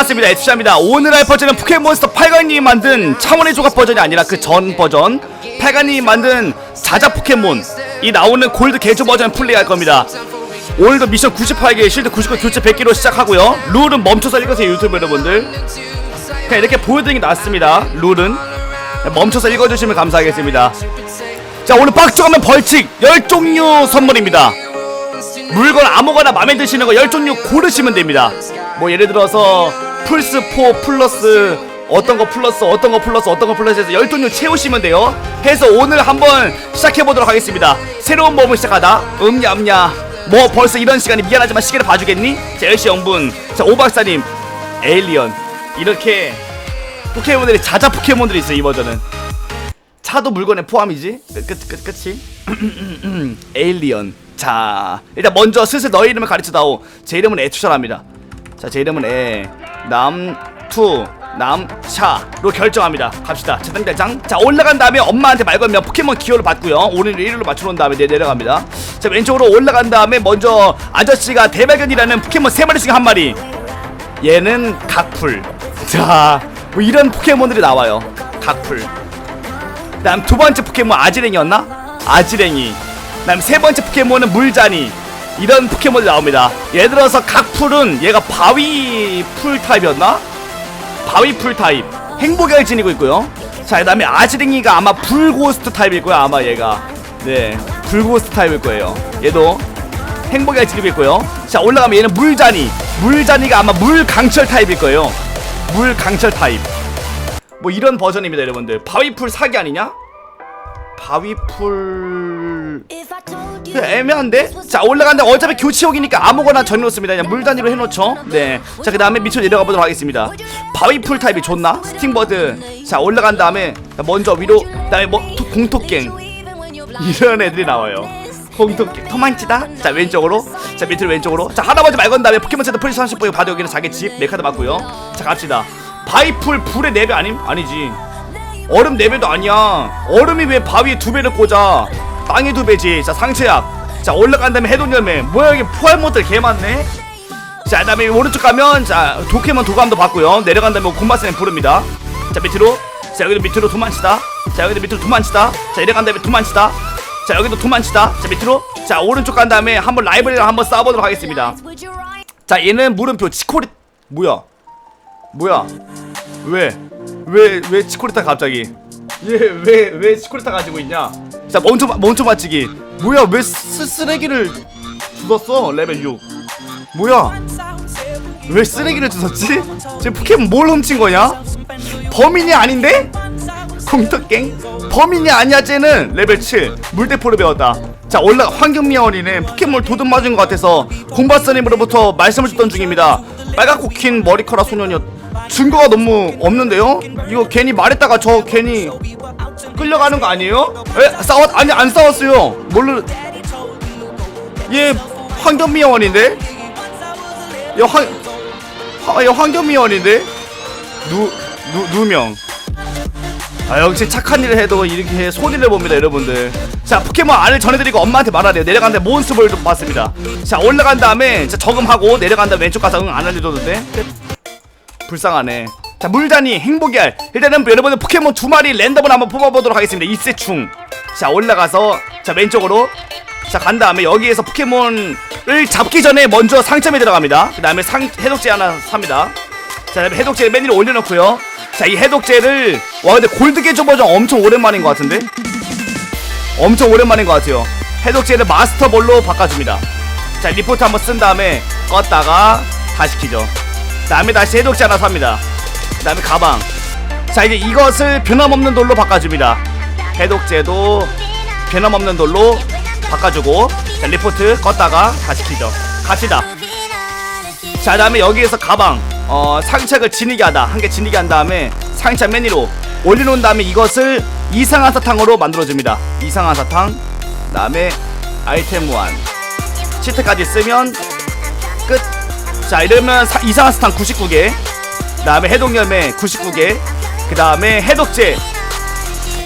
반갑습니다. 에투샤입니다. 오늘 할 버전은 포켓몬스터 8강님이 만든 차원의 조각 버전이 아니라 그 전 버전. 8강님이 만든 자자 포켓몬. 이 나오는 골드 개조 버전 플레이할 겁니다. 오늘도 미션 98개 실드 99 교체 100개로 시작하고요. 룰은 멈춰서 읽으세요 유튜브 여러분들. 그냥 이렇게 보여드리는 게 낫습니다. 룰은. 멈춰서 읽어주시면 감사하겠습니다. 자 오늘 빡쳐가면 벌칙. 10종류 선물입니다. 물건 아무거나 마음에 드시는 거 10종류 고르시면 됩니다. 뭐 예를 들어서 플스4 플러스 어떤 거 플러스 어떤 거 플러스 어떤 거 플러스 해서 10종류 채우시면 돼요. 해서 오늘 한번 시작해보도록 하겠습니다. 새로운 몸을 시작하다. 음냠냐 뭐 벌써 이런 시간이 미안하지만 시계를 봐주겠니? 자 10시 영분. 자 오박사님. 에일리언. 이렇게 포켓몬들이 자자 포켓몬들이 있어요 이 버전은. 차도 물건에 포함이지? 끝, 끝, 끝, 끝이? 에일리언. 자 일단 먼저 슬슬 너의 이름을 가르쳐다오. 제 이름은 애투샤랍니다. 자 제 이름은 애 남투 남샤로 결정합니다. 갑시다. 재단대장. 자 올라간 다음에 엄마한테 말 걸면 포켓몬 기호를 받고요. 오늘 1위로 맞춰놓은 다음에 내 내려갑니다. 자 왼쪽으로 올라간 다음에 먼저 아저씨가 대발견이라는 포켓몬 세 마리씩 한 마리. 얘는 각풀. 자 뭐 이런 포켓몬들이 나와요. 각풀. 그다음 두 번째 포켓몬 아지랭이였나? 아지랭이. 그다음 세 번째 포켓몬은 물자니. 이런 포켓몬이 나옵니다. 예를 들어서 각 풀은 얘가 바위 풀 타입이었나? 바위 풀 타입. 행복을 지니고 있고요. 자, 그 다음에 아지랭이가 아마 불고스트 타입일 거야 아마 얘가. 네, 불고스트 타입일 거예요. 얘도 행복을 지니고 있고요. 자, 올라가면 얘는 물자니. 물자니가 아마 물 강철 타입일 거예요. 물 강철 타입. 뭐 이런 버전입니다 여러분들 바위풀 사기 아니냐? 바위풀 네, 애매한데? 자 올라간다. 어차피 교치옥이니까 아무거나 정해놓습니다. 그냥 물 단위로 해놓죠? 네자 그 다음에 밑으로 내려가 보도록 하겠습니다. 바위풀 타입이 좋나? 스팅버드. 자 올라간 다음에 먼저 위로 그 다음에 뭐 토- 공토갱. 이런 애들이 나와요. 공토갱. 토만치다? 자 왼쪽으로. 자 밑으로 왼쪽으로. 자 할아버지 말 건 다음에 포켓몬센터 프리스 30분에 봐도 여기는 자기 집 네카드 맞고요. 자 갑시다. 바위풀 불의 4배 아님? 아니지. 얼음 4배도 아니야. 얼음이 왜 바위에 두 배를 꽂아 땅에 두 배지. 자 상체약 자 올라간 다음에 해동 열매. 뭐야 여기 포획 못들 개 많네? 자 그다음에 오른쪽 가면 자 도케몬 도감도 받고요. 내려간 다음에 곰바스는 부릅니다. 자 밑으로. 자 여기도 밑으로 도만치다. 자 여기도 밑으로 도만치다. 자 내려간 다음에 도만치다. 자 여기도 도만치다. 자 밑으로. 자 오른쪽 간 다음에 한번 라이브를 한번 싸워보도록 하겠습니다. 자 얘는 물음표 치코리 뭐야? 뭐야? 왜? 왜, 왜 치코리타 갑자기? 얘, 왜, 왜 치코리타 가지고 있냐? 자, 멈춰, 멈춰 맞히기. 뭐야, 왜 쓰, 쓰레기를 주웠어? 레벨 6. 뭐야? 왜 쓰레기를 주웠지? 지금 포켓몬 뭘 훔친 거냐? 범인이 아닌데? 공터갱? 범인이 아니야, 쟤는! 레벨 7. 물대포를 배웠다. 자, 올라, 환경미화원이는 포켓몬 도둑 맞은 것 같아서 공바스님으로부터 말씀을 듣던 중입니다. 빨갛고 긴 머리카락 소년이었, 증거가 너무 없는데요? 이거 괜히 말했다가 저 괜히 끌려가는 거 아니에요? 에? 싸웠, 아니, 안 싸웠어요. 뭘로, 얘 환경미화원인데? 얘 환, 화, 얘 환경미화원인데? 누, 누, 누명. 아 역시 착한 일을 해도 이렇게 손해를 봅니다 여러분들 자 포켓몬 알을 전해드리고 엄마한테 말하래요 내려간 다음에 몬스볼도 봤습니다 자 올라간 다음에 자 저금하고 내려간 다음에 왼쪽 가서 응안 알려줘도 돼? 끝. 불쌍하네. 자 물단이 행복의 알 일단은 여러분들 포켓몬 두 마리 랜덤으로 한번 뽑아보도록 하겠습니다. 이세충 자 올라가서 자 왼쪽으로. 자 간 다음에 여기에서 포켓몬을 잡기 전에 먼저 상점에 들어갑니다. 그 다음에 상 해독제 하나 삽니다. 자 그다음에 해독제 맨 위로 올려놓고요. 자 이 해독제를 와 근데 골드 개조 버전 엄청 오랜만인 것 같은데? 엄청 오랜만인 것 같아요. 해독제를 마스터볼로 바꿔줍니다. 자 리포트 한번 쓴 다음에 껐다가 다시 키죠 다음에 다시 해독제 하나 삽니다. 그 다음에 가방. 자 이제 이것을 변함없는 돌로 바꿔줍니다. 해독제도 변함없는 돌로 바꿔주고 자 리포트 껐다가 다시 키죠. 갑시다. 자 다음에 여기에서 가방. 어 상착을 지니게 하다. 한 개 지니게 한 다음에 상착 맨 위로 올려놓은 다음에 이것을 이상한 사탕으로 만들어줍니다. 이상한 사탕 그 다음에 아이템 원. 치트까지 쓰면 끝 자 이러면 사- 이상한 사탕 99개. 그 다음에 해독열매 99개. 그 다음에 해독제.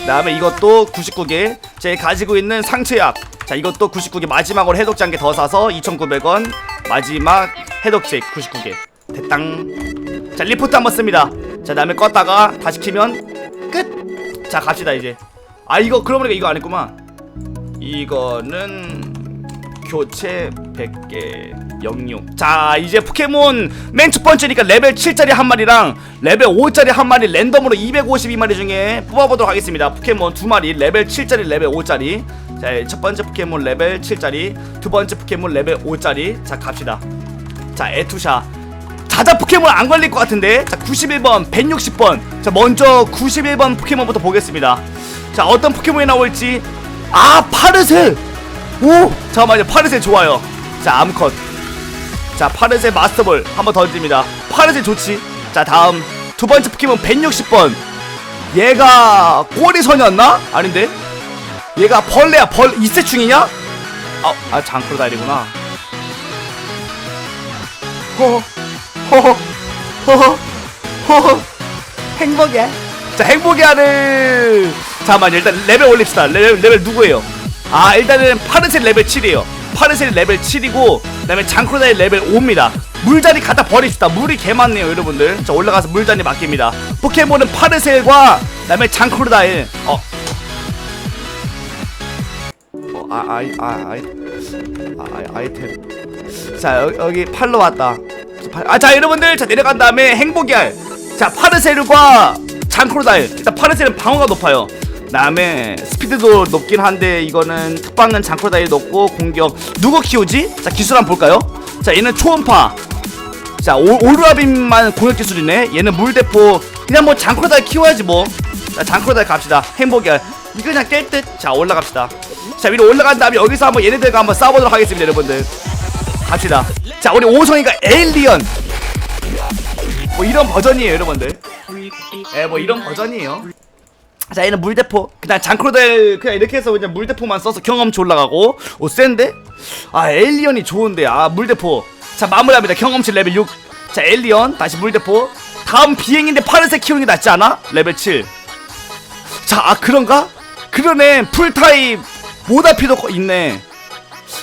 그 다음에 이것도 99개. 제 가지고 있는 상체약. 자 이것도 99개. 마지막으로 해독제 한 개 더 사서 2,900원. 마지막 해독제 99개. 대땅 자 리포트 한번 씁니다. 자 다음에 껐다가 다시 키면 끝 자 갑시다 이제. 아 이거 그러고 보니까 이거 안 했구만. 이거는 교체 100개 06. 자, 이제 포켓몬 맨 첫 번째니까 레벨 7짜리 한 마리랑 레벨 5짜리 한 마리 랜덤으로 252마리 중에 뽑아보도록 하겠습니다. 포켓몬 두 마리 레벨 7짜리 레벨 5짜리. 자, 첫 번째 포켓몬 레벨 7짜리, 두 번째 포켓몬 레벨 5짜리. 자, 갑시다. 자, 에투샤. 자자 포켓몬 안 걸릴 것 같은데. 자, 91번, 160번. 자, 먼저 91번 포켓몬부터 보겠습니다. 자, 어떤 포켓몬이 나올지. 아, 파르셀. 오, 잠깐만요. 파르셀 좋아요. 자, 암컷. 자, 파르셀 마스터볼 한번 던집니다. 파르셀 좋지. 자, 다음 두 번째 포켓몬 160번. 얘가 꼬리선이었나? 아닌데. 얘가 벌레야. 벌 이세충이냐? 아, 아 장크로다이구나. 허허 허허 허허 허허 행복이야. 자, 행복이야를 잠깐만요. 일단 레벨 올립시다. 레벨 레벨 누구예요? 아, 일단은 파르셀 레벨 7이에요. 파르셀 레벨 7이고 그다음에 장크로다이 레벨 5입니다. 물자리 갖다 버립시다. 물이 개 많네요, 여러분들. 자, 올라가서 물자리 맡깁니다. 포켓몬은 파르셀과 그다음에 장크로다일. 어. 어, 아, 아이, 아, 아이, 아, 아이, 아이템. 자, 여기, 여기 팔로 왔다. 아, 자, 여러분들, 자 내려간 다음에 행복의 알. 자, 파르셀과 장크로다일. 일단 파르셀은 방어가 높아요. 그다음에 스피드도 높긴 한데 이거는 특방은 장크로다일 높고 공격 누구 키우지? 자, 기술 한번 볼까요? 자, 얘는 초음파. 자, 오, 오르라빔만 공격 기술이네. 얘는 물대포. 그냥 뭐 장크로다일 키워야지 뭐. 자, 장크로다일 갑시다. 행복의 알. 이거 그냥 깰 듯. 자, 올라갑시다. 자, 위로 올라간 다음에 여기서 한번 얘네들과 한번 싸워보도록 하겠습니다, 여러분들. 갑시다. 자, 우리 오성이가 에일리언. 뭐 이런 버전이에요, 여러분들. 예, 뭐 이런 버전이에요. 자, 얘는 물대포. 그냥 장크로델 그냥 이렇게 해서 그냥 물대포만 써서 경험치 올라가고. 오, 센데? 아, 에일리언이 좋은데. 아, 물대포. 자, 마무리합니다. 경험치 레벨 6. 자, 에일리언 다시 물대포. 다음 비행인데 파란색 키우는 게 낫지 않아? 레벨 7. 자, 아 그런가? 그러네. 풀타입 모다피도 거- 있네.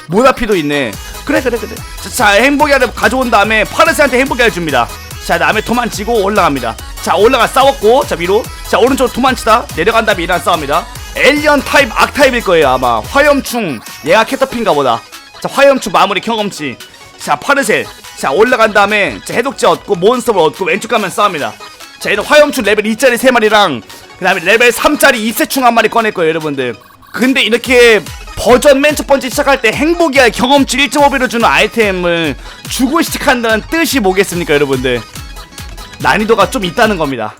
모다피도 있네. 그래 그래 그래. 자, 자 행복이를 가져온 다음에 파르세한테 행복이를 줍니다. 자 다음에 도망치고 올라갑니다. 자 올라가 싸웠고 자 위로 자 오른쪽 도망치다 내려간 다음에 일어나 싸웁니다. 엘리언 타입 악 타입일 거예요 아마 화염충 얘가 캐터핀가 보다. 자 화염충 마무리 경험치. 자 파르셀 자 올라간 다음에 자 해독제 얻고 몬스터를 얻고 왼쪽 가면 싸웁니다. 자 얘는 화염충 레벨 2짜리 3마리랑 그 다음에 레벨 3짜리 이세충 한 마리 꺼낼 거예요 여러분들. 근데 이렇게 버전 맨 첫 번째 시작할 때 행복이야 경험치 1.5배로 주는 아이템을 주고 시작한다는 뜻이 뭐겠습니까 여러분들? 난이도가 좀 있다는 겁니다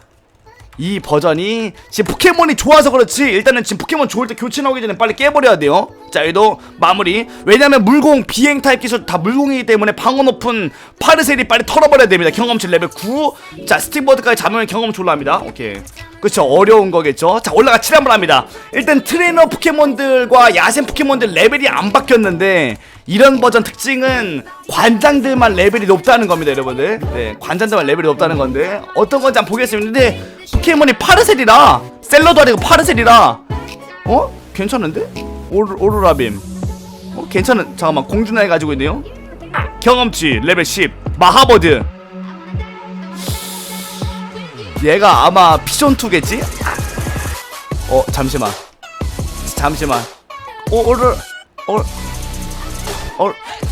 이 버전이 지금 포켓몬이 좋아서 그렇지 일단은 지금 포켓몬 좋을 때 교체 나오기 전에 빨리 깨버려야 돼요. 자 여기도 마무리. 왜냐면 물공 비행 타입 기술 다 물공이기 때문에 방어 높은 파르셀이 빨리 털어버려야 됩니다. 경험치 레벨 9자 스틱버드까지 잡으면 경험치 올라갑니다. 오케이. 그쵸 어려운 거겠죠? 자 올라가 7 한번 합니다. 일단 트레이너 포켓몬들과 야생 포켓몬들 레벨이 안 바뀌었는데 이런 버전 특징은 관장들만 레벨이 높다는 겁니다 여러분들 네 관장들만 레벨이 높다는 건데 어떤 건지 한번 보겠습니다 근데 포켓몬이 파르셀이라 셀러도 아니고 파르셀이라 어? 괜찮은데? 오르, 오로라빔 어? 괜찮은 잠깐만 공주나이 가지고 있네요 경험치 레벨 10 마하버드 얘가 아마 피존2겠지? 어 잠시만 잠시만 오 오르 오 어,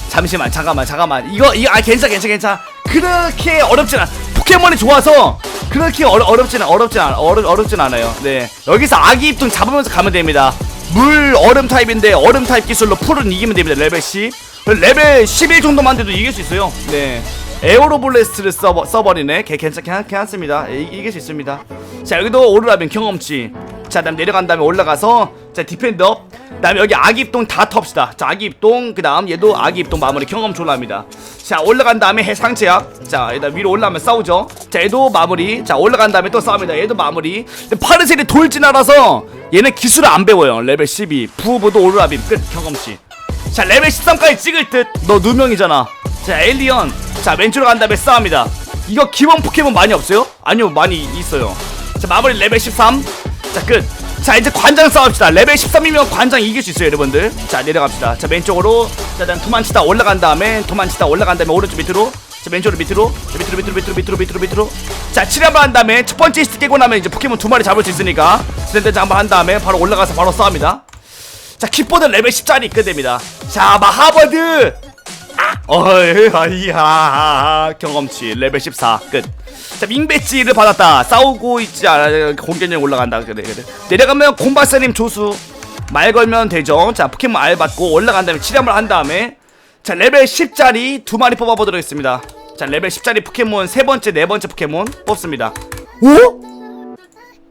잠시만, 잠깐만, 잠깐만. 이거, 이거, 아, 괜찮아, 괜찮아, 괜찮아. 그렇게 어렵진 않아. 포켓몬이 좋아서 그렇게 어려, 어렵진, 어렵진 않아, 어렵, 어렵진 않아요. 네. 여기서 아기 입둥 잡으면서 가면 됩니다. 물, 얼음 타입인데, 얼음 타입 기술로 풀은 이기면 됩니다. 레벨 10. 레벨 11 정도만 돼도 이길 수 있어요. 네. 에어로블레스트를 써버, 써버리네. 개, 괜찮, 괜찮, 괜찮습니다. 이, 이길 수 있습니다. 자, 여기도 오르라빈 경험치. 자, 다음 내려간 다음에 올라가서, 자, 디펜더. 그 다음에 여기 아기 입동 다 텁시다. 자 아기 입동 그 다음 얘도 아기 입동 마무리 경험 졸라합니다. 자 올라간 다음에 해상제약. 자 일단 위로 올라가면 싸우죠. 자 얘도 마무리. 자 올라간 다음에 또 싸웁니다. 얘도 마무리. 파르셀이 돌진하라서 얘는 기술을 안 배워요. 레벨 12 부부도 오르라빔 끝 경험치. 자 레벨 13까지 찍을 듯. 너 누명이잖아. 자 에일리언. 자 왼쪽으로 간 다음에 싸웁니다. 이거 기본 포켓몬 많이 없어요? 아니요 많이 있어요. 자 마무리 레벨 13. 자 끝. 자 이제 관장 싸웁시다. 레벨 13이면 관장 이길 수 있어요 여러분들. 자 내려갑시다. 자 왼쪽으로. 자 일단 도망치다 올라간 다음에 도망치다 올라간 다음에 오른쪽 밑으로. 자 맨쪽으로 밑으로. 자 밑으로 밑으로 밑으로 밑으로 밑으로 밑으로. 자 7회 한번 한 다음에 첫 번째 히스트 깨고 나면 이제 포켓몬 두 마리 잡을 수 있으니까. 스탠드 한번 한 다음에 바로 올라가서 바로 싸웁니다. 자 킥보드 레벨 10짜리 입금됩니다. 자 마하버드 어이 아이야 경험치 레벨 14 끝. 자 밍배지를 받았다. 싸우고 있지 않아 공격력 올라간다. 그래 그래. 내려가면 곰바사님 조수 말 걸면 되죠. 자 포켓몬 알 받고 올라간 다음에 치료을 한 다음에 자 레벨 10짜리 두 마리 뽑아보도록 하겠습니다. 자 레벨 10짜리 포켓몬 세 번째 네 번째 포켓몬 뽑습니다. 오?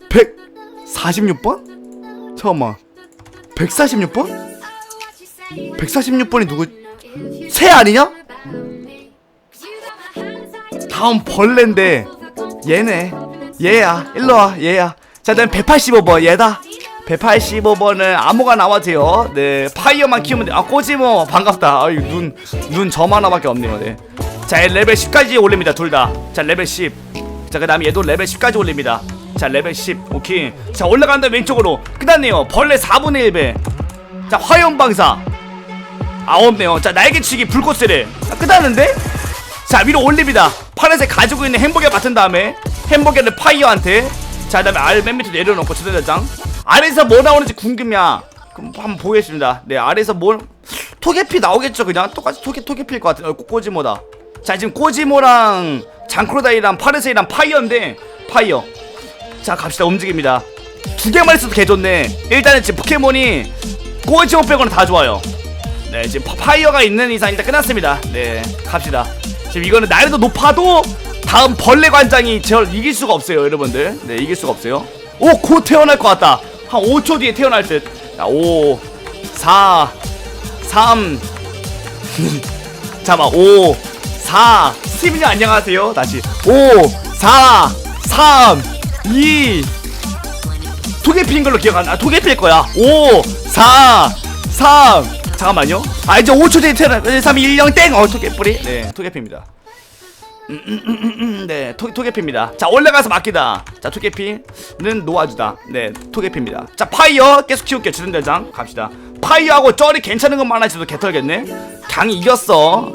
146번? 잠깐만. 146번? 146번이 누구? 새 아니냐? 다음 벌레인데 얘네. 얘야 일로와 얘야. 자 다음 185번 얘다. 185번은 암호가 나와도 돼요. 네 파이어만 키우면 돼아 꼬지모 반갑다. 아유 눈, 눈 점 하나밖에 없네요 네 자 레벨 10까지 올립니다 둘다자 레벨 10자 그 다음에 얘도 레벨 10까지 올립니다. 자 레벨 10 오케이. 자 올라간다 왼쪽으로. 끝났네요. 벌레 4분의 1배. 자 화염방사 아 없네요 자 날개치기 불꽃세례 아, 끝났는데? 자 위로 올립니다. 파란색 가지고 있는 햄버거 맡은 다음에 햄버거를 파이어한테. 자 그다음에 알맨 밑에 내려놓고 주전자장. 아래에서 뭐 나오는지 궁금이야. 그럼 한번 보겠습니다. 네 아래에서 뭘. 토개피 나오겠죠 그냥? 똑같이 토개 토개피일 것 같은 어, 꼬지모다. 자 지금 꼬지모랑 장크로다이랑 파르세이랑 파이어인데 파이어. 자 갑시다. 움직입니다. 두 개만 있어도 개좋네. 일단은 지금 포켓몬이 꼬지모 빼고는 다 좋아요 네 지금 파- 파이어가 있는 이상 일단 끝났습니다. 네 갑시다. 지금 이거는 난이도 높아도 다음 벌레 관장이 저를 이길 수가 없어요 여러분들. 네 이길 수가 없어요. 오곧 태어날 것 같다. 한 5초 뒤에 태어날 듯. 자, 5 4 3 잠깐만 5 4 스티븐님 안녕하세요. 다시. 5 4 3 2 토개피인 걸로 기억 안, 아, 토개피일 거야. 5, 4, 3. 잠깐만요. 아, 이제 5초 뒤에 태어나. 3, 2, 1, 0, 땡! 어, 토개뿌리. 네, 토개피입니다. 음, 음, 음, 음, 음, 네, 토, 토개피입니다. 자, 올라가서 맡기다. 자, 토개피는 놓아주다. 네, 토개피입니다. 자, 파이어 계속 키울게요. 주전대장. 갑시다. 파이어하고 쩔이 괜찮은 것만 하지도 개털겠네. 강이 이겼어.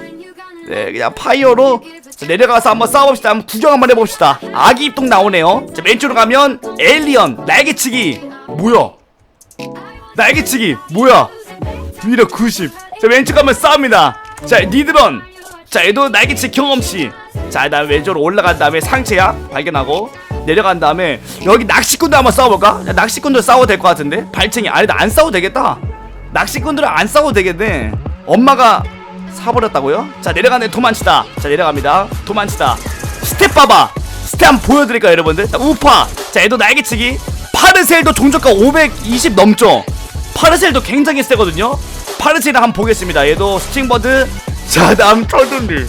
네, 그냥 파이어로 자, 내려가서 한번 싸워봅시다. 한번 구경 한번 해봅시다. 아기 입동 나오네요. 자, 왼쪽으로 가면 에일리언 날개치기. 뭐야? 날개치기 뭐야? 위력 90. 자, 왼쪽 가면 싸웁니다. 자, 니드런. 자, 얘도 날개치기 경험치. 자, 다음 왼쪽으로 올라간 다음에 상체야 발견하고 내려간 다음에 여기 낚시꾼들 한번 싸워볼까? 야, 낚시꾼들 싸워도 될 것 같은데? 발챙이 아니다 안 싸워도 되겠다. 낚시꾼들은 안 싸워도 되겠네. 엄마가 사버렸다고요? 자 내려가는 도망치다 자 내려갑니다 도망치다 스텝 봐봐 스텝 한번 보여드릴까요 여러분들 자, 우파 자 얘도 날개치기 파르셀도 종족가 520 넘죠 파르셀도 굉장히 세거든요 파르셀을 한번 보겠습니다 얘도 스팅버드 자 다음 터든리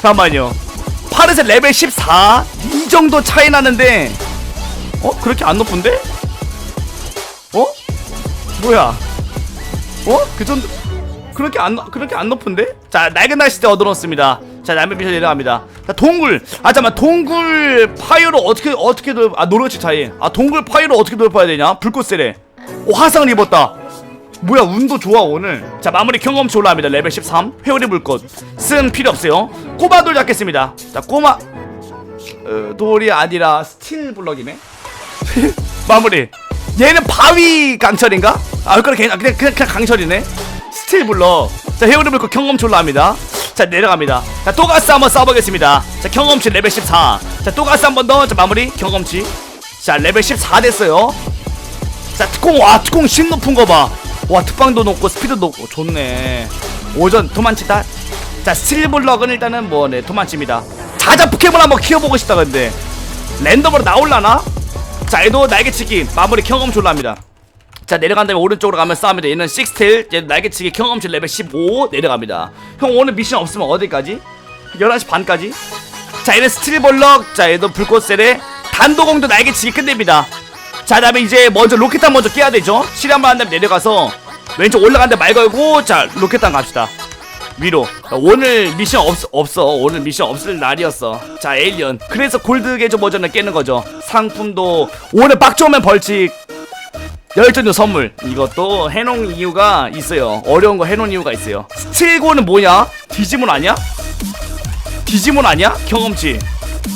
잠깐만요 파르셀 레벨 14 이 정도 차이 나는데 어? 그렇게 안 높은데? 어? 뭐야 어? 그 정도 그렇게 안 그렇게 안 높은데? 자 낡은 날씨 때 얻어놓습니다. 자 남의 밑에 내려갑니다. 자 동굴 아 잠깐 동굴 파이어로 어떻게 어떻게 돌아 노르치 차이 아 동굴 파이어로 어떻게 돌파해야 되냐? 불꽃 세례. 오 화상을 입었다. 뭐야 운도 좋아 오늘. 자 마무리 경험치 올라갑니다. 레벨 13 회오리 불꽃 쓴 필요 없어요. 꼬마 돌 잡겠습니다. 자 꼬마 어, 돌이 아니라 스틸 블럭이네. 마무리. 얘는 바위 강철인가? 아 그래 그냥 그냥 그냥, 강철이네. 스틸 블럭. 자 헤어리 불꽃 경험치 올라갑니다. 자 내려갑니다. 자 또가스 한번 써보겠습니다. 자 경험치 레벨 14. 자 또가스 한번 더. 자 마무리 경험치. 자 레벨 14 됐어요. 자 특공 와 특공 신 높은 거 봐. 와 특방도 높고 스피드도 높고 좋네. 오전 도망치다. 자 스틸 블럭은 일단은 뭐네 도망칩니다. 자자 포켓몬 한번 키워보고 싶다 근데 랜덤으로 나올라나? 자 얘도 날개치기 마무리 경험치 올라갑니다. 자 내려간 다음에 오른쪽으로 가면 싸웁니다 얘는 식스테일 얘 날개치기 경험치 레벨 15 내려갑니다 형 오늘 미션 없으면 어디까지? 11시 반까지? 자 얘는 스틸볼럭 자 얘도 불꽃셀에 단도공도 날개치기 끝냅니다 자 다음에 이제 먼저 로켓탄 먼저 깨야 되죠? 실험을 한 다음에 내려가서 왼쪽 올라간 데 말 걸고 자 로켓탄 갑시다. 위로. 자, 오늘 미션 없, 없어. 오늘 미션 없을 날이었어. 자 에일리언. 그래서 골드 계조 버전을 깨는 거죠. 상품도 오늘 빡 좋으면 벌칙. 열전도 선물. 이것도 해놓은 이유가 있어요. 어려운 거 해놓은 이유가 있어요. 스틸고는 뭐냐? 디지몬 아니야? 디지몬 아니야? 경험치.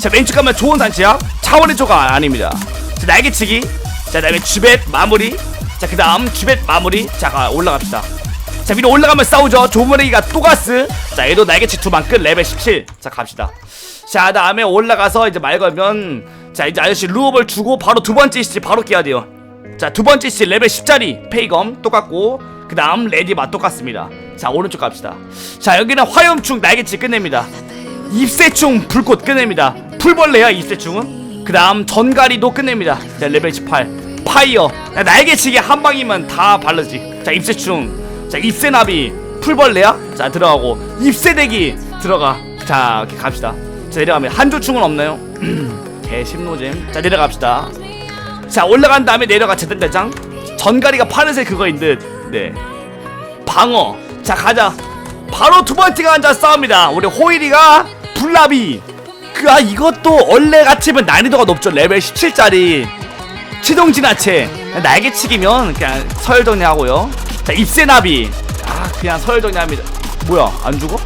자 왼쪽 가면 좋은 산치야? 차원의 조각 아닙니다. 자 날개치기 자 그다음에 주벳 마무리. 자 그 다음 주벳 마무리. 자 가, 올라갑시다. 자 위로 올라가면 싸우죠. 조머리가 또가스. 자 얘도 날개치 두방 끝 레벨 17자 갑시다. 자 다음에 올라가서 이제 말 걸면 자 이제 아저씨 루어볼 주고 바로 두 번째 시 바로 깨야 돼요. 자 두 번째 시 레벨 10짜리 페이검 똑같고 그 다음 레디바 똑같습니다. 자 오른쪽 갑시다. 자 여기는 화염충 날개치 끝냅니다. 입새충 불꽃 끝냅니다. 풀벌레야 입새충은? 그 다음 전가리도 끝냅니다. 자 레벨 18 파이어. 야, 날개치기 한 방이면 다 발르지. 자 입새충 자 입새나비. 풀벌레야? 자 들어가고. 입새대기. 들어가. 자 이렇게 갑시다. 자 내려가면 한조충은 없나요? 개심노잼. 자 내려갑시다. 자 올라간 다음에 내려가 제단대장. 전가리가 파란색 그거인 듯네. 방어. 자 가자. 바로 두 번째가 앉아 싸웁니다. 우리 호일이가 불나비. 그 아 이것도 원래 같으면 난이도가 높죠. 레벨 17짜리 치동 진화체. 날개치기면 그냥 서열 정리하고요. 자 입새나비. 아 그냥 서열 정리합니다. 뭐야 안 죽어?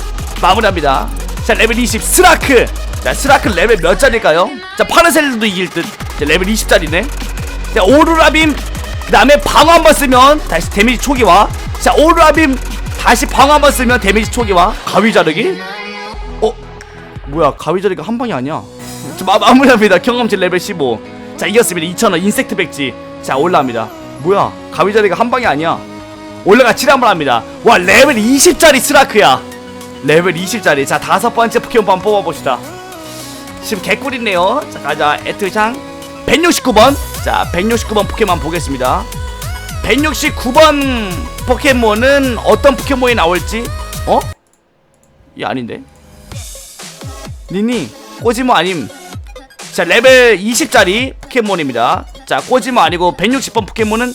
마무리합니다. 자 레벨 20 스라크. 자 스라크 레벨 몇 짜리일까요? 자 파르셀도 이길 듯. 자, 레벨 20짜리네. 자 오로라빔. 그 다음에 방어 한번 쓰면 다시 데미지 초기화. 자 오로라빔 다시 방어 한번 쓰면 데미지 초기화. 가위 자르기. 어? 뭐야 가위 자르기가 한 방이 아니야. 자, 마, 마무리합니다. 경험치 레벨 15 자 이겼습니다. 2,000원 인섹트 백지. 자 올라갑니다. 뭐야? 가위 자르기가 한 방이 아니야. 올라가 7 한번 합니다. 와 레벨 20짜리 스라크야. 레벨 20짜리. 자 다섯 번째 포켓몬 뽑아봅시다. 지금 개꿀이네요. 자 가자. 에트샹 169번. 자 169번 포켓몬 보겠습니다. 169번 포켓몬은 어떤 포켓몬이 나올지? 어? 이 아닌데? 니니 꼬지모 아님. 자 레벨 20짜리 포켓몬입니다. 자 꼬지모 아니고 160번 포켓몬은?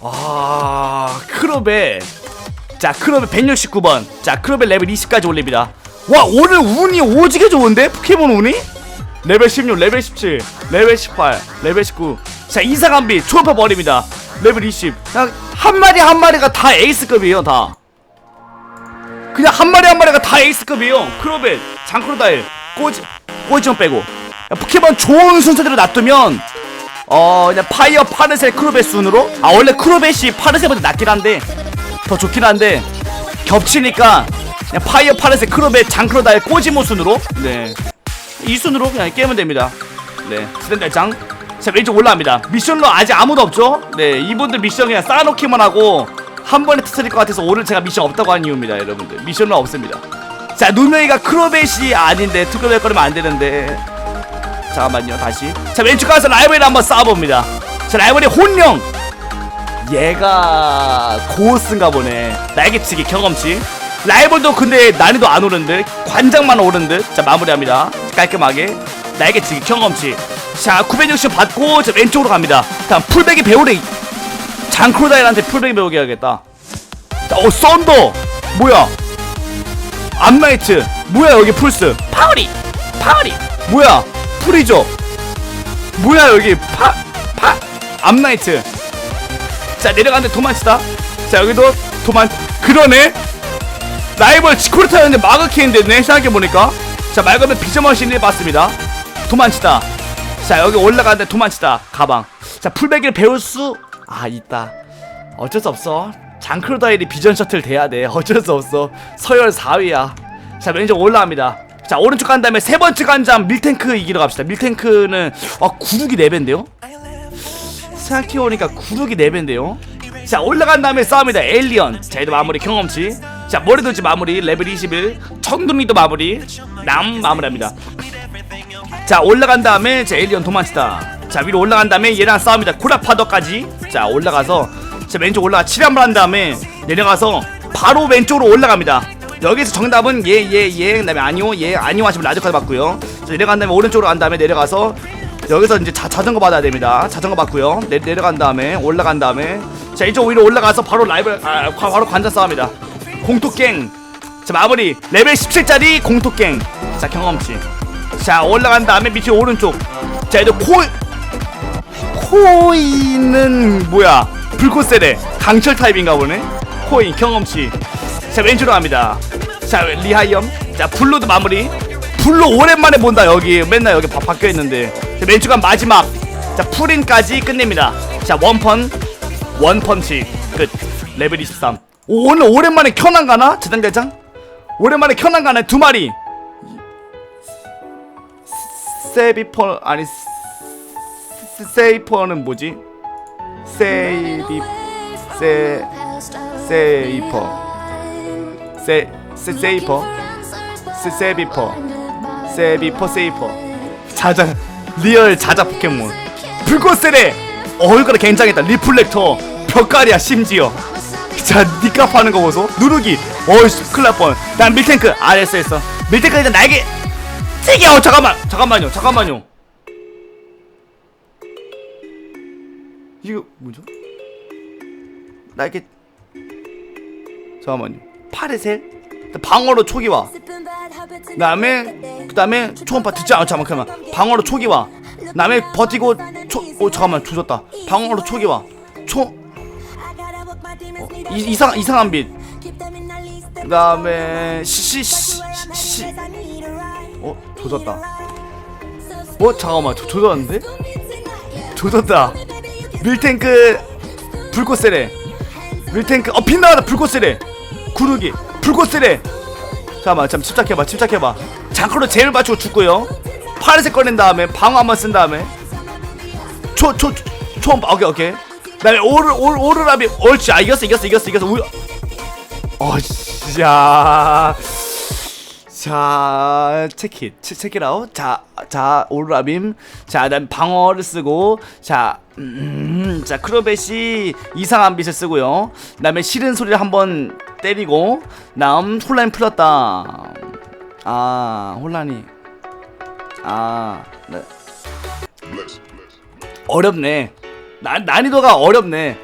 아 크롭의 자 크롭의 169번 자 크롭의 레벨 20까지 올립니다. 와 오늘 운이 오지게 좋은데? 포켓몬 운이? 레벨 16 레벨 17 레벨 18 레벨 19 자 이사감비 초음파 버립니다. 레벨 20 그냥 한 마리 한 마리가 다 에이스급이에요 다. 그냥 한 마리 한 마리가 다 에이스급이에요. 크로벳 장크로다일 꼬지 꼬지만 빼고. 야, 포켓몬 좋은 순서대로 놔두면 어 그냥 파이어 파르셀 크로벳 순으로? 아 원래 크로벳이 파르셀보다 낫긴 한데 더 좋긴 한데 겹치니까 그냥 파이어 파르셀 크로벳 장크로다일 꼬지모 순으로? 네 이 순으로 그냥 깨면 됩니다. 네. 스탠달장. 자 왼쪽 올라갑니다. 미션로 아직 아무도 없죠? 네. 이분들 미션 그냥 쌓아놓기만 하고 한 번에 터뜨릴 것 같아서 오늘 제가 미션 없다고 한 이유입니다 여러분들. 미션로 없습니다. 자 누명이가 크로벳이 아닌데 투표될 거리면 안 되는데 잠깐만요 다시. 자 왼쪽 가서 라이벌을 한번 쌓아봅니다. 자 라이벌이 혼령 얘가 고스인가 보네. 날개치기 경험치. 라이벌도 근데 난이도 안 오른 듯 관장만 오른 듯. 자 마무리합니다. 깔끔하게 날개치기 경험치. 자 960 받고 자 왼쪽으로 갑니다. 다음 풀백이 배우래 장크로다일한테 풀백이 배우게 해야겠다. 자, 어 썬더. 뭐야? 암나이트. 뭐야 여기 풀스? 파워리. 파워리. 뭐야 풀이죠? 뭐야 여기 파 파 암나이트. 자 내려가는데 도망치다. 자 여기도 도망 그러네. 라이벌 치코르타였는데 마그케인 됐네 생각해보니까. 자 말거면 비저머신을 봤습니다. 도망치다. 자 여기 올라가는데 도망치다 가방. 자 풀베기를 배울 수 아 있다. 어쩔 수 없어. 장크로다일이 비전 셔틀 돼야 돼. 어쩔 수 없어. 서열 4위야. 자 왼쪽 올라갑니다 자 오른쪽 간 다음에 세 번째 간장 밀탱크 이기러 갑시다. 밀탱크는 아 구르기 4배인데요? 생각해보니까 구르기 4배인데요? 자 올라간 다음에 싸웁니다. 에일리언. 자 얘도 마무리 경험치. 자 머리도지 마무리. 레벨 21 청둥이도 마무리. 남 마무리합니다. 자 올라간 다음에 자 에일리언 도망치다. 자 위로 올라간 다음에 얘랑 싸웁니다. 코라파더까지. 자 올라가서 자 왼쪽 올라가 7 한번 한 다음에 내려가서 바로 왼쪽으로 올라갑니다 여기서 정답은 예 예 예 그다음에 아니오 예 아니오 하시면 라디오까지 받고요. 자 내려간 다음에 오른쪽으로 간 다음에 내려가서 여기서 이제 자, 자전거 받아야 됩니다. 자전거 받고요. 내, 내려간 다음에 올라간 다음에 자 이쪽 위로 올라가서 바로 라이벌 아 과- 바로 관전 싸움이다. 공토갱. 자 마무리. 레벨 17짜리 공토갱. 자 경험치. 자 올라간 다음에 밑에 오른쪽. 자 얘도 코 코인은 뭐야? 불꽃세대. 강철 타입인가 보네? 코인 경험치 자 왼쪽으로 갑니다. 자 리하이엄? 자 블루드 마무리. 불로 오랜만에 본다 여기. 맨날 여기 바, 바뀌어 있는데. 자, 맨 중간 마지막. 자 풀인까지 끝냅니다. 자 원펀. 원펀치. 끝. 레벨 23 오, 오늘 오랜만에 켜난 가나? 재장대장? 오랜만에 켜난 가네 두 마리. 세비퍼 아니 세- 세이퍼는 뭐지? 세이비 세 세이퍼 세, 세 세이퍼. 세 세비퍼. 세비퍼 세이퍼. 자자 리얼 자자 포켓몬. 어 이거는 굉장했다. 리플렉터. 벽가리야 심지어. 자 니값 하는 거 보소. 누르기. 어이씨 큰일 날뻔난 밀탱크. 됐어 밀탱크 일단 날개 세게 어 잠깐만! 잠깐만요. 잠깐만요. 이거 뭐죠? 날개 잠깐만요 파르셀? 방어로 초기화 그 다음에 그 다음에 초음파 듣지 않아 잠깐만 방어로 초기화 그 다음에 버티고 초오 잠깐만 조졌다. 방어로 초기화 초 어, 이, 이상 이상한 빛. 그 다음에 시시시시 어 조졌다. 어 잠깐만 조, 조졌는데? 조졌다. 밀탱크 불꽃 세례 밀탱크 어 빗나가다 불꽃 세례 구르기 불꽃세례. 잠깐만 잠 침착해봐 침착해봐. 장크로 제일 맞추고 죽고요. 파란색 꺼낸 다음에 방어 한 번 쓴 다음에. 초 초 초 오케이 오케이. 그다음에 오르 오르 오르라비 옳지. 아 이겼어 이겼어 이겼어 이겼어. 우 어씨야 자 체킷 체킷 아웃 자자 오르라빔. 자난 방어를 쓰고 자 음, 자 크로벳이 이상한 빛을 쓰고요. 그다음에 싫은 소리를 한번 때리고 다음 혼란이 풀렸다. 아 혼란이. 아 네. 어렵네. 난 난이도가 어렵네.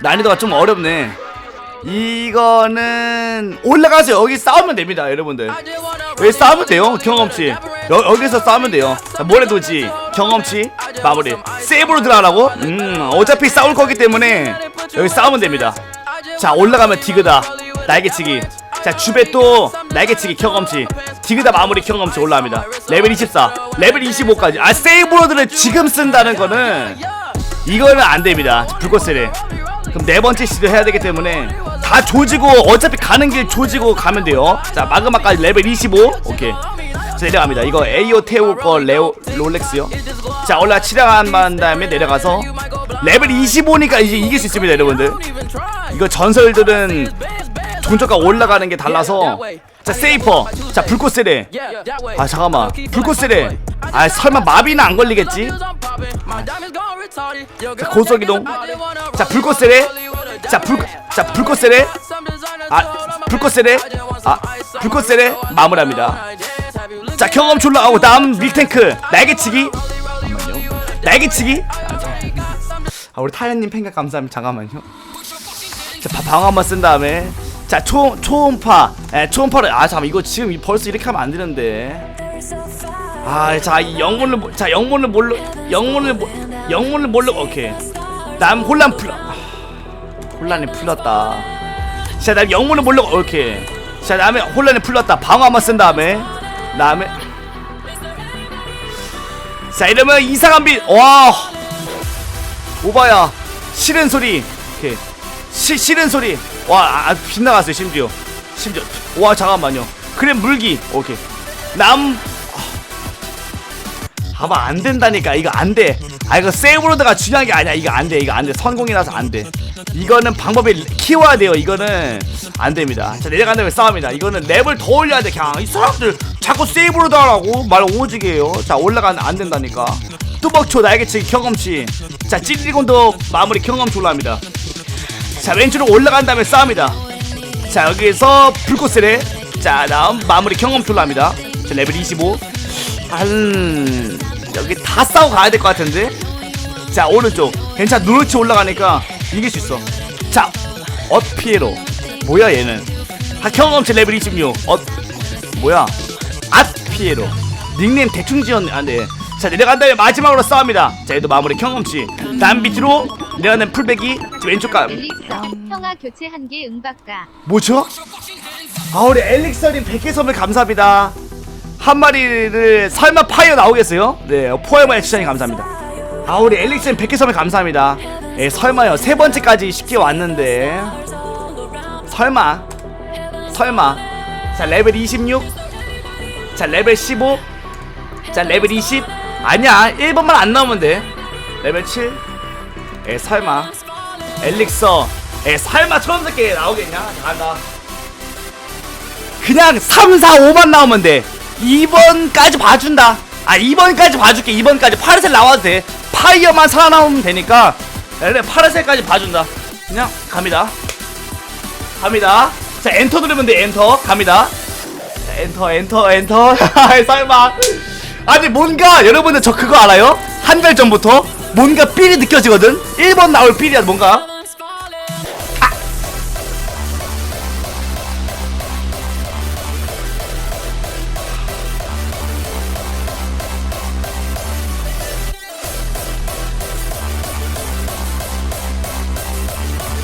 난이도가 좀 어렵네. 이거는 올라가서 여기 싸우면 됩니다 여러분들. 여기 싸우면 돼요 경험치. 여, 여기서 싸우면 돼요. 자, 모래도지? 경험치? 마무리. 세이브로 들어가라고? 음 어차피 싸울 거기 때문에 여기 싸우면 됩니다. 자 올라가면 디그다 날개치기. 자 주베 또 날개치기 경험치. 디그다 마무리 경험치 올라갑니다. 레벨 24 레벨 25까지. 아 세이브로드를 지금 쓴다는 거는 이거는 안 됩니다. 불꽃세례. 그럼 네 번째 시도 해야 되기 때문에 다 조지고 어차피 가는 길 조지고 가면 돼요. 자 마그마까지 레벨 25 오케이. 자 내려갑니다. 이거 에이오 테오 거 레오 롤렉스요. 자 올라 치량한 다음에 내려가서 레벨 25니까 이제 이길 수 있습니다 여러분들. 이거 전설들은 종족가 올라가는 게 달라서. 자 세이퍼. 자 불꽃 세례. 아 잠깐만. 불꽃 세례. 아 설마 마비는 안 걸리겠지? 자 고속 이동. 자 불꽃 세례. 자 불 자 불꽃 세례. 아 불꽃 세례. 아 불꽃 세례 마무리합니다. 자 경험 졸라가고 다음 밀탱크. 날개치기. 잠깐만요. 날개치기. 아 우리 타연님 팬가 감사합니다. 잠깐만요. 자 바- 방어 한번 쓴 다음에 자 초, 초음파. 에 초음파를 아 잠깐 이거 지금 이- 벌써 이렇게 하면 안 되는데. 아자 영문을 모- 자 영문을 몰라 영문을 모- 영문을 몰라 오케이. 남 혼란 풀 아, 혼란이 풀렸다. 자 다음 영문을 몰라 오케이. 자 다음에 혼란이 풀렸다. 방어 한번 쓴 다음에. 다음에. 자 이러면 이상한 빛와. 오바야. 싫은 소리. 오케이. 시, 싫은 소리 와 아, 빗나갔어요 심지어. 심지어. 와 잠깐만요. 그래 물기. 오케이. 남. 아, 봐봐 안 된다니까. 이거 안돼. 아 이거 세이브로드가 중요한 게 아니야. 이거 안돼. 이거 안돼. 선공이라서 안돼. 이거는 방법이 키워야 돼요. 이거는 안 됩니다. 자 내려간 다음에 싸웁니다. 이거는 랩을 더 올려야 돼 그냥. 이 사람들 자꾸 세이브로드 하라고? 말 오지게 해요. 자 올라가는 안 된다니까. 뚜벅초 날개치기 경험치. 자 찌리곤도 마무리 경험치 올라갑니다 자 왼쪽으로 올라간 다음에 싸웁니다. 자 여기에서 불꽃세례. 자 다음 마무리 경험 졸라합니다. 자 레벨 25 한 여기 다 싸워 가야 될 것 같은데? 자 오른쪽. 괜찮아. 누르치 올라가니까 이길 수 있어. 자 엇피에로. 뭐야 얘는? 하 경험치 레벨 26 엇 뭐야? 앗피에로. 닉네임 대충 지었네. 안돼 자 내려간 다음에 마지막으로 싸웁니다. 자 얘도 마무리 경험치. 다음 밑으로 내려가는 풀백이 왼쪽 가 엘릭섬 평화 교체 한 개 응박가. 뭐죠? 아 우리 엘릭서님 100개 선물 감사합니다. 한 마리를 설마 파이어 나오겠어요? 네 포에마의 추천이 감사합니다. 아 우리 엘릭스는 100개 선물 감사합니다. 예 설마요. 세 번째까지 쉽게 왔는데. 설마? 설마? 자 레벨 26자 레벨 15자 레벨 20 아니야 1번만 안 나오면 돼. 레벨 7 에 설마. 엘릭서 에 설마 처음 듣게 나오겠냐? 간다. 그냥 3, 4, 5만 나오면 돼. 2번까지 봐준다. 아 2번까지 봐줄게. 2번까지 파르셀 나와도 돼. 파이어만 살아나오면 되니까 그래 파르셀까지 봐준다. 그냥 갑니다. 갑니다. 자 엔터 누르면 돼 엔터. 갑니다. 자, 엔터 엔터 엔터. 설마. 아니 뭔가 여러분들 저 그거 알아요? 한 달 전부터 뭔가 삘이 느껴지거든? 1번 나올 삘이야 뭔가.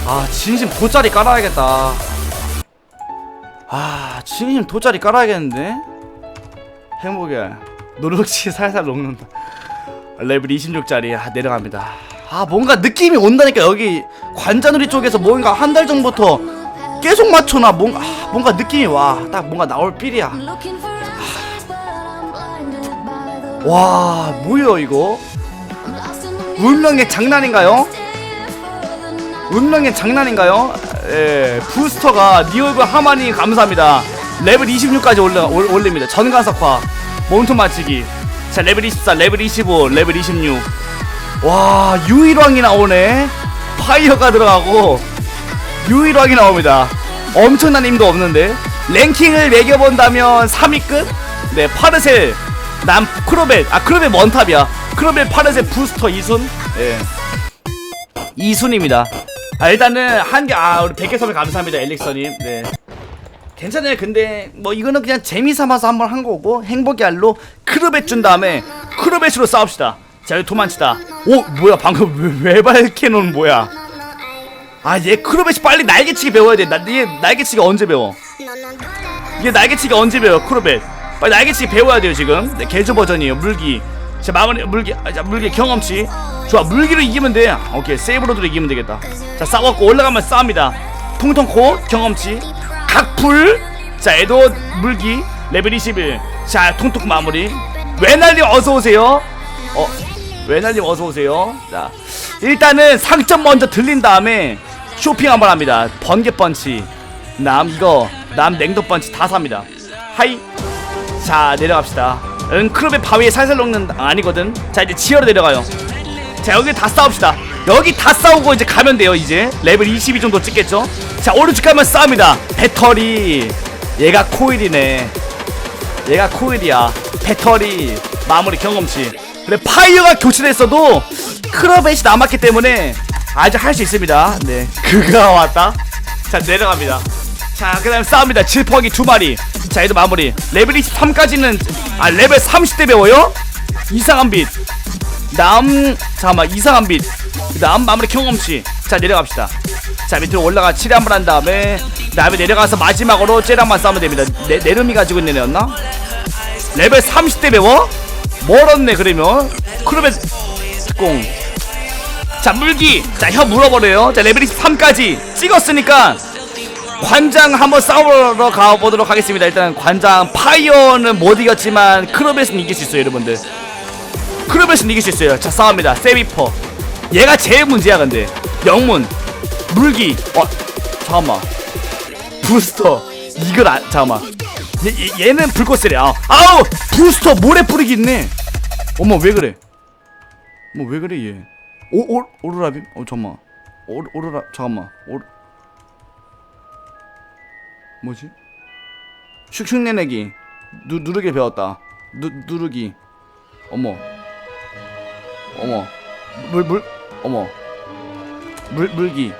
아 진심 돗자리 깔아야겠다. 아 진심 돗자리 깔아야겠는데? 행복해. 노력치 살살 녹는다 레벨 26짜리 아, 내려갑니다 아 뭔가 느낌이 온다니까 여기 관자놀이 쪽에서 뭔가 한 달 전부터 계속 맞춰놔 뭔가 아, 뭔가 느낌이 와 딱 뭔가 나올 필이야 와 뭐야 이거 운명의 장난인가요? 운명의 장난인가요? 예, 부스터가 니얼브 하마니 감사합니다. 레벨 26까지 올려, 올, 올립니다. 전가석화, 몸통 맞추기. 자, 레벨 24, 레벨 25, 레벨 26. 와, 유일왕이 나오네. 파이어가 들어가고, 유일왕이 나옵니다. 엄청난 힘도 없는데. 랭킹을 매겨본다면 3위급? 네, 파르셀, 남, 크로벳, 아, 크로벳 원탑이야. 크로벳, 파르셀, 부스터 2순. 예. 2순입니다. 아, 일단은 한 개, 아, 우리 100개 선물 감사합니다, 엘릭서님. 네. 괜찮아요. 근데 뭐 이거는 그냥 재미 삼아서 한번 한 거고 행복의 알로 크루벳 준 다음에 크루벳으로 싸웁시다. 자, 도망치다. 오, 뭐야? 방금 외- 외발 캐논 뭐야? 아, 얘 크루벳이 빨리 날개치기 배워야 돼. 나, 얘 날개치기 언제 배워? 얘 날개치기 언제 배워? 크루벳. 빨리 날개치기 배워야 돼요, 지금. 네, 개조 버전이에요. 물기. 자, 마무리 물기. 아, 자, 물기 경험치. 좋아, 물기로 이기면 돼. 오케이, 세이브로드로 이기면 되겠다. 자, 싸웠고 올라가면 싸웁니다. 통통 코 경험치. 각풀. 자, 에도 물기 레벨 21. 자, 통통 마무리. 외날님 어서 오세요. 어, 외날님 어서 오세요. 자, 일단은 상점 먼저 들린 다음에 쇼핑 한번 합니다. 번개 펀치. 남 이거 남 냉동 펀치 다 삽니다. 하이. 자 내려갑시다. 응 크롭의 바위에 살살 녹는 아, 아니거든. 자 이제 지하로 내려가요. 자 여기 다 싸웁시다. 여기 다 싸우고 이제 가면 돼요 이제 레벨 22 정도 찍겠죠. 자 오른쪽 가면 싸웁니다. 배터리. 얘가 코일이네. 얘가 코일이야. 배터리 마무리 경험치. 그래 파이어가 교체됐어도 크로벳이 남았기 때문에 아직 할 수 있습니다. 네 그가 왔다. 자 내려갑니다. 자 그 다음 싸웁니다. 질퍽이 두 마리. 자 얘도 마무리. 레벨 23까지는 아 레벨 30대 배워요? 이상한 빛. 남 잠깐만 이상한 빛. 그다음 마무리 경험치. 자 내려갑시다. 자 밑으로 올라가 칠회 한번 한 다음에 다음에 내려가서 마지막으로 쟤랑만 싸우면 됩니다. 내 내름이 가지고 있는 애였나? 레벨 30대 배워? 멀었네 그러면 크루벳 공. 자 물기. 자혀 물어버려요. 자 레벨 23까지 찍었으니까 관장 한번 싸우러 가보도록 하겠습니다. 일단 관장 파이어는 못 이겼지만 크루벳은 이길 수 있어요, 여러분들. 크루벳은 이길 수 있어요. 자 싸웁니다. 세비퍼. 얘가 제일 문제야 근데. 영문. 물기. 어 잠깐만. 부스터. 이걸 안 잠깐만. 얘, 얘, 는 불꽃세례. 아, 아우 부스터 모래 뿌리기 있네. 어머 왜 그래? 뭐 왜 그래 얘? 오, 오 오르라빔? 어 잠깐만. 오, 오르라 잠깐만. 오 뭐지? 슉슉 내내기 누, 누르기 배웠다 누, 누르기 어머 어머 물 물 어머. 물 물기.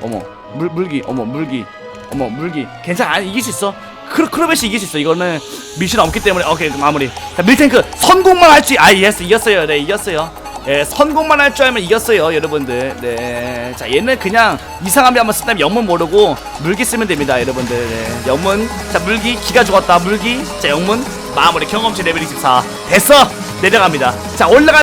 어머. 물 물기. 어머 물기. 어머 물기. 괜찮아. 이길 수 있어. 크루 크루벳이 이길 수 있어. 이거는 미션 없기 때문에. 오케이 마무리. 자 밀탱크. 선공만 할지 아 이겼어. 이겼어요. 네 이겼어요. 예, 선공만 할 줄 알면 이겼어요, 여러분들. 네. 자, 얘는 그냥 이상한 비 한번 쓴다면 영문 모르고 물기 쓰면 됩니다, 여러분들. 네. 영문. 자, 물기. 기가 죽었다. 물기. 자, 영문. 마무리. 경험치 레벨 24 됐어. 내려갑니다. 자 올라가